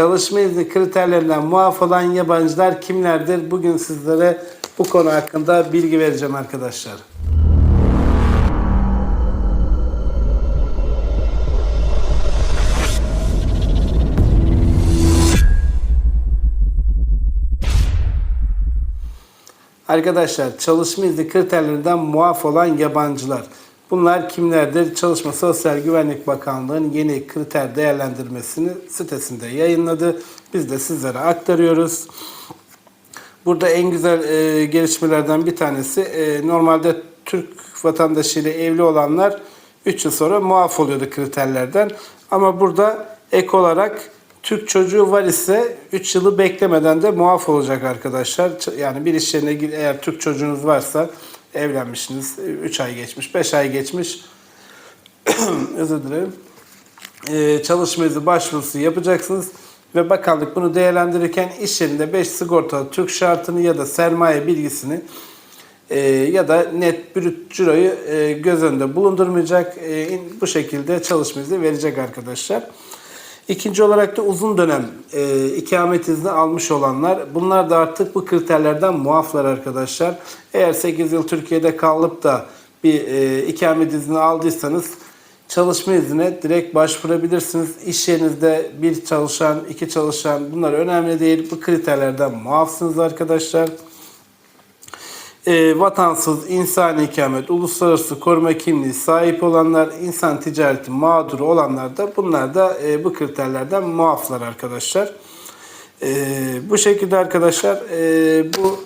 Çalışma izni kriterlerinden muaf olan yabancılar kimlerdir? Bugün sizlere bu konu hakkında bilgi vereceğim arkadaşlar. Arkadaşlar çalışma izni kriterlerinden muaf olan yabancılar. Bunlar kimlerdir? Çalışma Sosyal Güvenlik Bakanlığı'nın yeni kriter değerlendirmesini sitesinde yayınladı. Biz de sizlere aktarıyoruz. Burada en güzel e, gelişmelerden bir tanesi e, normalde Türk vatandaşıyla evli olanlar 3 yıl sonra muaf oluyordu kriterlerden. Ama burada ek olarak Türk çocuğu var ise 3 yılı beklemeden de muaf olacak arkadaşlar. Yani bir iş yerine eğer Türk çocuğunuz varsa evlenmişsiniz 3 ay geçmiş 5 ay geçmiş. Özür dilerim. E, çalışma izni başvurusu yapacaksınız ve bakanlık bunu değerlendirirken iş yerinde 5 sigortalı Türk şartını ya da sermaye bilgisini e, ya da net brüt ciroyu e, göz önünde bulundurmayacak. E, bu şekilde çalışma izni verecek arkadaşlar. İkinci olarak da uzun dönem e, ikamet izni almış olanlar. Bunlar da artık bu kriterlerden muaflar arkadaşlar. Eğer 8 yıl Türkiye'de kalıp da bir e, ikamet izni aldıysanız çalışma iznine direkt başvurabilirsiniz. İş yerinizde bir çalışan, iki çalışan bunlar önemli değil. Bu kriterlerden muafsınız arkadaşlar e, vatansız, insani ikamet, uluslararası koruma kimliği sahip olanlar, insan ticareti mağduru olanlar da bunlar da e, bu kriterlerden muaflar arkadaşlar. E, bu şekilde arkadaşlar e, bu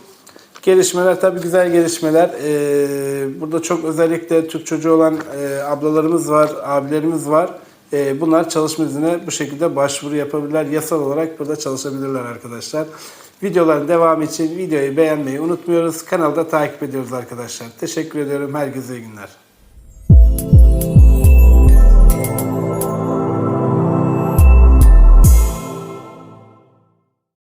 gelişmeler tabii güzel gelişmeler. E, burada çok özellikle Türk çocuğu olan e, ablalarımız var, abilerimiz var. E, bunlar çalışma iznine bu şekilde başvuru yapabilirler. Yasal olarak burada çalışabilirler arkadaşlar. Videoların devamı için videoyu beğenmeyi unutmuyoruz. Kanalda takip ediyoruz arkadaşlar. Teşekkür ediyorum. Herkese iyi günler.